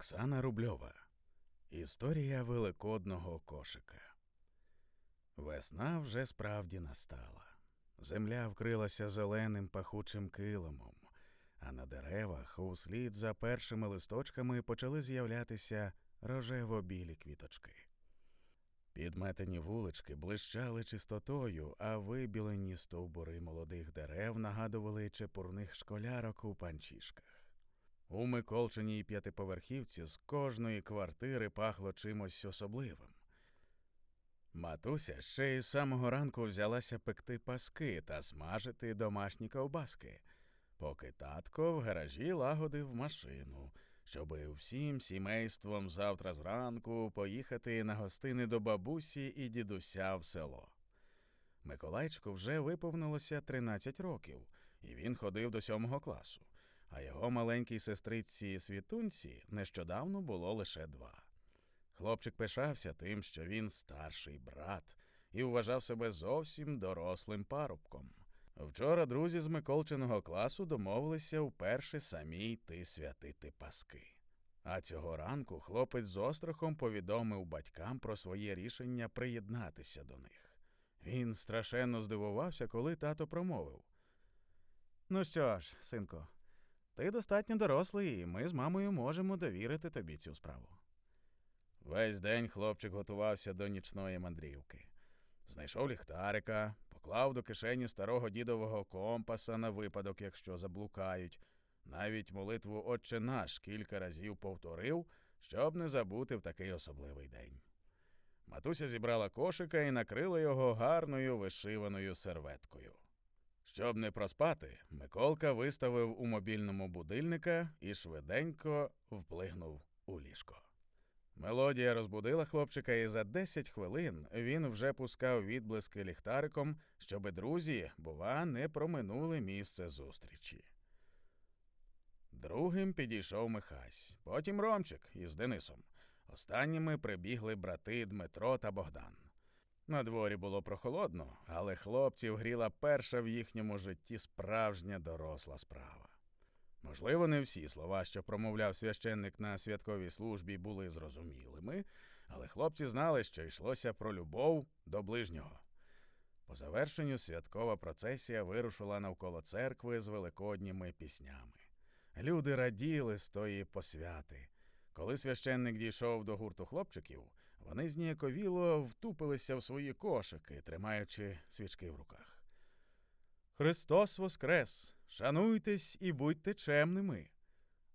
Оксана Рубльова. Історія великодного кошика. Весна вже справді настала. Земля вкрилася зеленим пахучим килимом, а на деревах услід за першими листочками почали з'являтися рожево-білі квіточки. Підметені вулички блищали чистотою, а вибілені стовбури молодих дерев нагадували чепурних школярок у панчішках. У Миколчиній п'ятиповерхівці з кожної квартири пахло чимось особливим. Матуся ще із самого ранку взялася пекти паски та смажити домашні ковбаски, поки татко в гаражі лагодив машину, щоби всім сімейством завтра зранку поїхати на гостини до бабусі і дідуся в село. Миколайчику вже виповнилося 13 років, і він ходив до сьомого класу, а його маленькій сестриці Світунці нещодавно було лише два. Хлопчик пишався тим, що він старший брат, і вважав себе зовсім дорослим парубком. Вчора друзі з Миколчиного класу домовилися вперше самі йти святити паски. А цього ранку хлопець з острахом повідомив батькам про своє рішення приєднатися до них. Він страшенно здивувався, коли тато промовив. Ну що ж, синку, ти достатньо дорослий, і ми з мамою можемо довірити тобі цю справу. Весь день хлопчик готувався до нічної мандрівки. Знайшов ліхтарика, поклав до кишені старого дідового компаса на випадок, якщо заблукають. Навіть молитву Отче наш кілька разів повторив, щоб не забути в такий особливий день. Матуся зібрала кошика і накрила його гарною вишиваною серветкою. Щоб не проспати, Миколка виставив у мобільному будильника і швиденько вплигнув у ліжко. Мелодія розбудила хлопчика, і за 10 хвилин він вже пускав відблиски ліхтариком, щоби друзі, бува, не проминули місце зустрічі. Другим підійшов Михась, потім Ромчик із Денисом. Останніми прибігли брати Дмитро та Богдан. На дворі було прохолодно, але хлопців гріла перша в їхньому житті справжня доросла справа. Можливо, не всі слова, що промовляв священник на святковій службі, були зрозумілими, але хлопці знали, що йшлося про любов до ближнього. По завершенню святкова процесія вирушила навколо церкви з великодніми піснями. Люди раділи з тої посвяти. Коли священник дійшов до гурту хлопчиків, вони зніяковіло втупилися в свої кошики, тримаючи свічки в руках. Христос Воскрес! Шануйтесь і будьте чемними.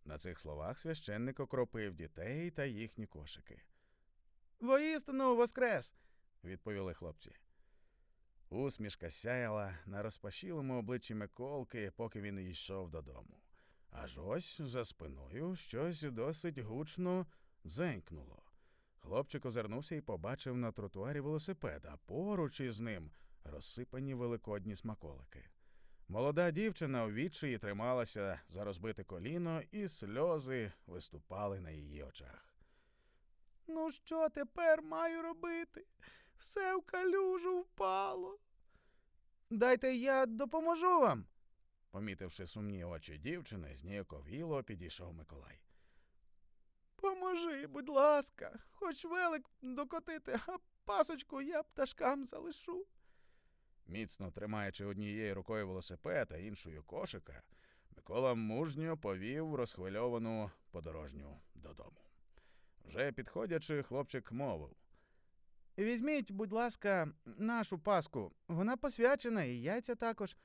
На цих словах священник окропив дітей та їхні кошики. Воістину Воскрес! відповіли хлопці. Усмішка сяяла на розпашілому обличчі Миколки, поки він йшов додому. Аж ось за спиною щось досить гучно зенькнуло. Хлопчик озирнувся і побачив на тротуарі велосипед, а поруч із ним розсипані великодні смаколики. Молода дівчина у відчаї трималася за розбите коліно, і сльози виступали на її очах. Ну, що тепер маю робити? Все в калюжу впало. Дайте я допоможу вам. Помітивши сумні очі дівчини, зніяковіло підійшов Миколай. Поможи, будь ласка, хоч велик докотити, а пасочку я пташкам залишу. Міцно тримаючи однією рукою велосипед, а іншою кошика, Микола мужньо повів розхвильовану подорожню додому. Вже підходячи, хлопчик мовив. Візьміть, будь ласка, нашу паску. Вона посвячена, і яйця також.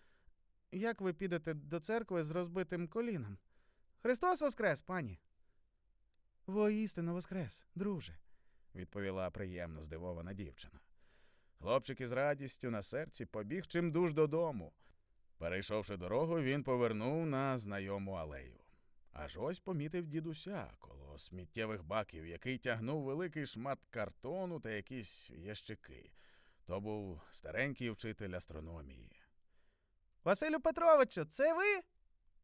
Як ви підете до церкви з розбитим коліном? Христос Воскрес, пані. Воістину Воскрес, друже, відповіла приємно здивована дівчина. Хлопчик із радістю на серці побіг чимдуж додому. Перейшовши дорогу, він повернув на знайому алею. Аж ось помітив дідуся коло сміттєвих баків, який тягнув великий шмат картону та якісь ящики. То був старенький вчитель астрономії. Василю Петровичу, це ви?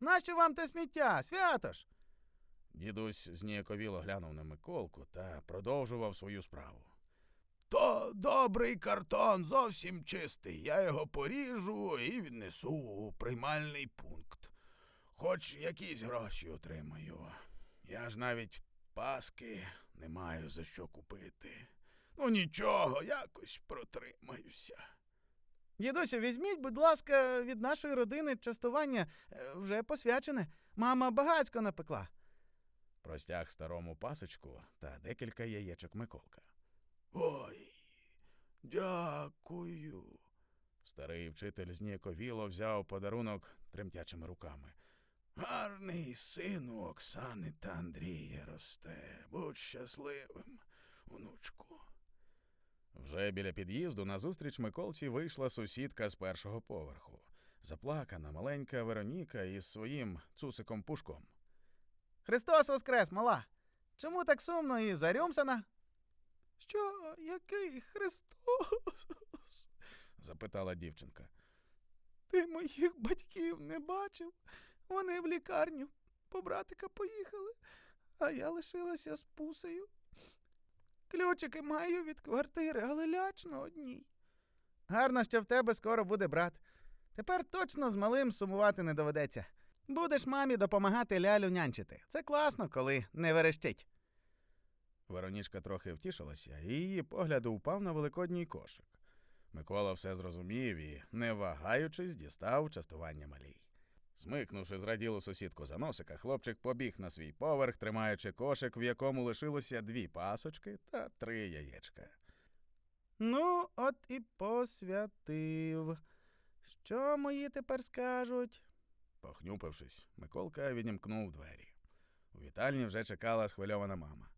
Нащо вам те сміття? Свято ж? Дідусь зніяковіло глянув на Миколку та продовжував свою справу. То добрий картон, зовсім чистий. Я його поріжу і віднесу у приймальний пункт. Хоч якісь гроші отримаю. Я ж навіть Паски не маю за що купити. Ну нічого, якось протримаюся. Дідусю, візьміть, будь ласка, від нашої родини частування е, вже посвячене. Мама багацько напекла. Простяг старому пасочку та декілька яєчок Миколка. Ой, дякую. Старий вчитель зніяковіло взяв подарунок тремтячими руками. Гарний син у Оксани та Андрія росте. Будь щасливим, онучку. Вже біля під'їзду назустріч Миколці вийшла сусідка з першого поверху. Заплакана маленька Вероніка із своїм цусиком пушком. Христос воскрес, мала! Чому так сумно і зарюмсана? Що, який Христос? запитала дівчинка. Ти моїх батьків не бачив. Вони в лікарню по братика поїхали, а я лишилася з пусею. Ключики маю від квартири, але лячно одній. Гарно, що в тебе скоро буде брат. Тепер точно з малим сумувати не доведеться. Будеш мамі допомагати лялю нянчити. Це класно, коли не верещить. Веронічка трохи втішилася, і її погляд упав на великодній кошик. Микола все зрозумів і, не вагаючись, дістав частування малій. Смикнувши зраділу сусідку за носика, хлопчик побіг на свій поверх, тримаючи кошик, в якому лишилося дві пасочки та три яєчка. Ну, от і посвятив. Що мої тепер скажуть? Похнюпившись, Миколка відімкнув двері. У вітальні вже чекала схвильована мама.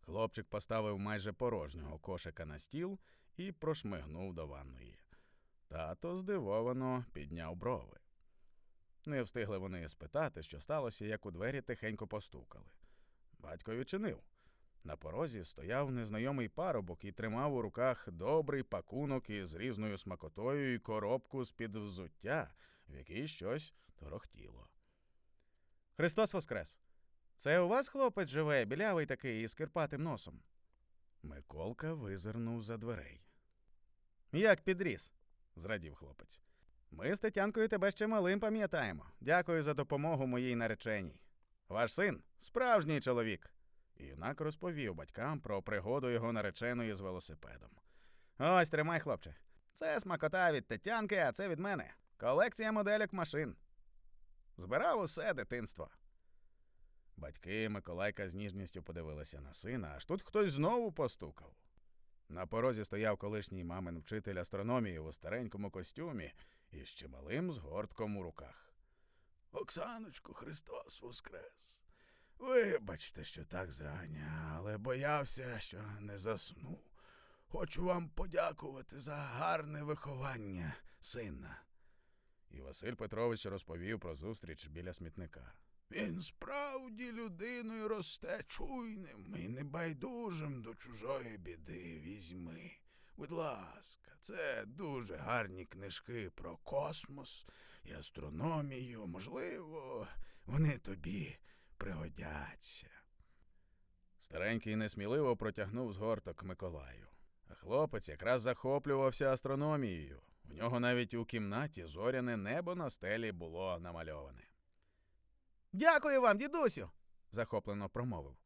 Хлопчик поставив майже порожнього кошика на стіл і прошмигнув до ванної. Тато здивовано підняв брови. Не встигли вони спитати, що сталося, як у двері тихенько постукали. Батько відчинив. На порозі стояв незнайомий парубок і тримав у руках добрий пакунок із різною смакотою і коробку з-під взуття, в якій щось торохтіло. Христос воскрес. Це у вас хлопець живе, білявий такий із кирпатим носом. Миколка визирнув за дверей. Як підріс. Зрадів хлопець. Ми з Тетянкою тебе ще малим пам'ятаємо. Дякую за допомогу моїй нареченій. Ваш син справжній чоловік. Юнак розповів батькам про пригоду його нареченої з велосипедом. Ось тримай, хлопче. Це смакота від Тетянки, а це від мене. Колекція модельок машин. Збирав усе дитинство. Батьки Миколайка з ніжністю подивилися на сина, аж тут хтось знову постукав. На порозі стояв колишній мамин вчитель астрономії у старенькому костюмі і ще малим згортком у руках. Оксаночку, Христос Воскрес. Вибачте, що так зрання, але боявся, що не засну. Хочу вам подякувати за гарне виховання сина. І Василь Петрович розповів про зустріч біля смітника. Він справді людиною росте чуйним і небайдужим до чужої біди візьми. Будь ласка, це дуже гарні книжки про космос і астрономію. Можливо, вони тобі пригодяться. Старенький несміливо протягнув згорток Миколаю. А хлопець якраз захоплювався астрономією. У нього навіть у кімнаті зоряне небо на стелі було намальоване. Дякую вам, дідусю. захоплено промовив.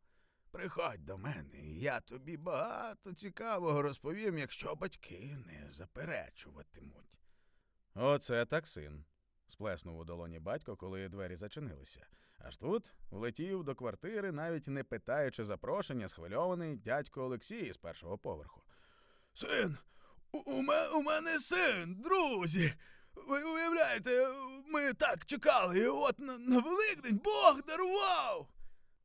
Приходь до мене, і я тобі багато цікавого розповім, якщо батьки не заперечуватимуть. Оце так син. сплеснув у долоні батько, коли двері зачинилися. Аж тут влетів до квартири, навіть не питаючи запрошення, схвильований дядько Олексій з першого поверху. Син, у, ме- у мене син, друзі. Ви уявляєте, ми так чекали, і от на, на Великдень Бог дарував.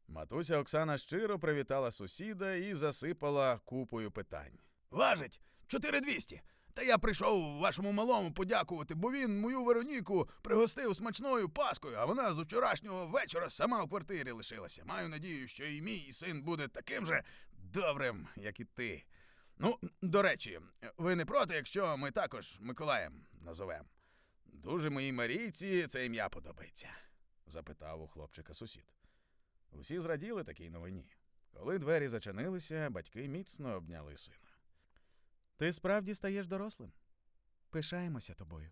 Матуся Оксана щиро привітала сусіда і засипала купою питань. Важить 4200. Та я прийшов вашому малому подякувати, бо він мою Вероніку пригостив смачною паскою, а вона з вчорашнього вечора сама в квартирі лишилася. Маю надію, що і мій син буде таким же добрим, як і ти. Ну, до речі, ви не проти, якщо ми також Миколаєм назовемо. Дуже моїй Марійці це ім'я подобається, запитав у хлопчика сусід. Усі зраділи такій новині. Коли двері зачинилися, батьки міцно обняли сина. Ти справді стаєш дорослим. Пишаємося тобою.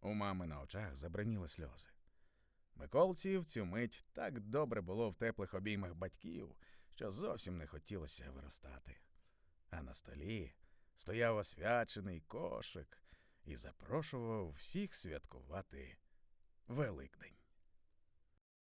У мами на очах забраніли сльози. Миколці в цю мить так добре було в теплих обіймах батьків, що зовсім не хотілося виростати. А на столі стояв освячений кошик і запрошував всіх святкувати Великдень.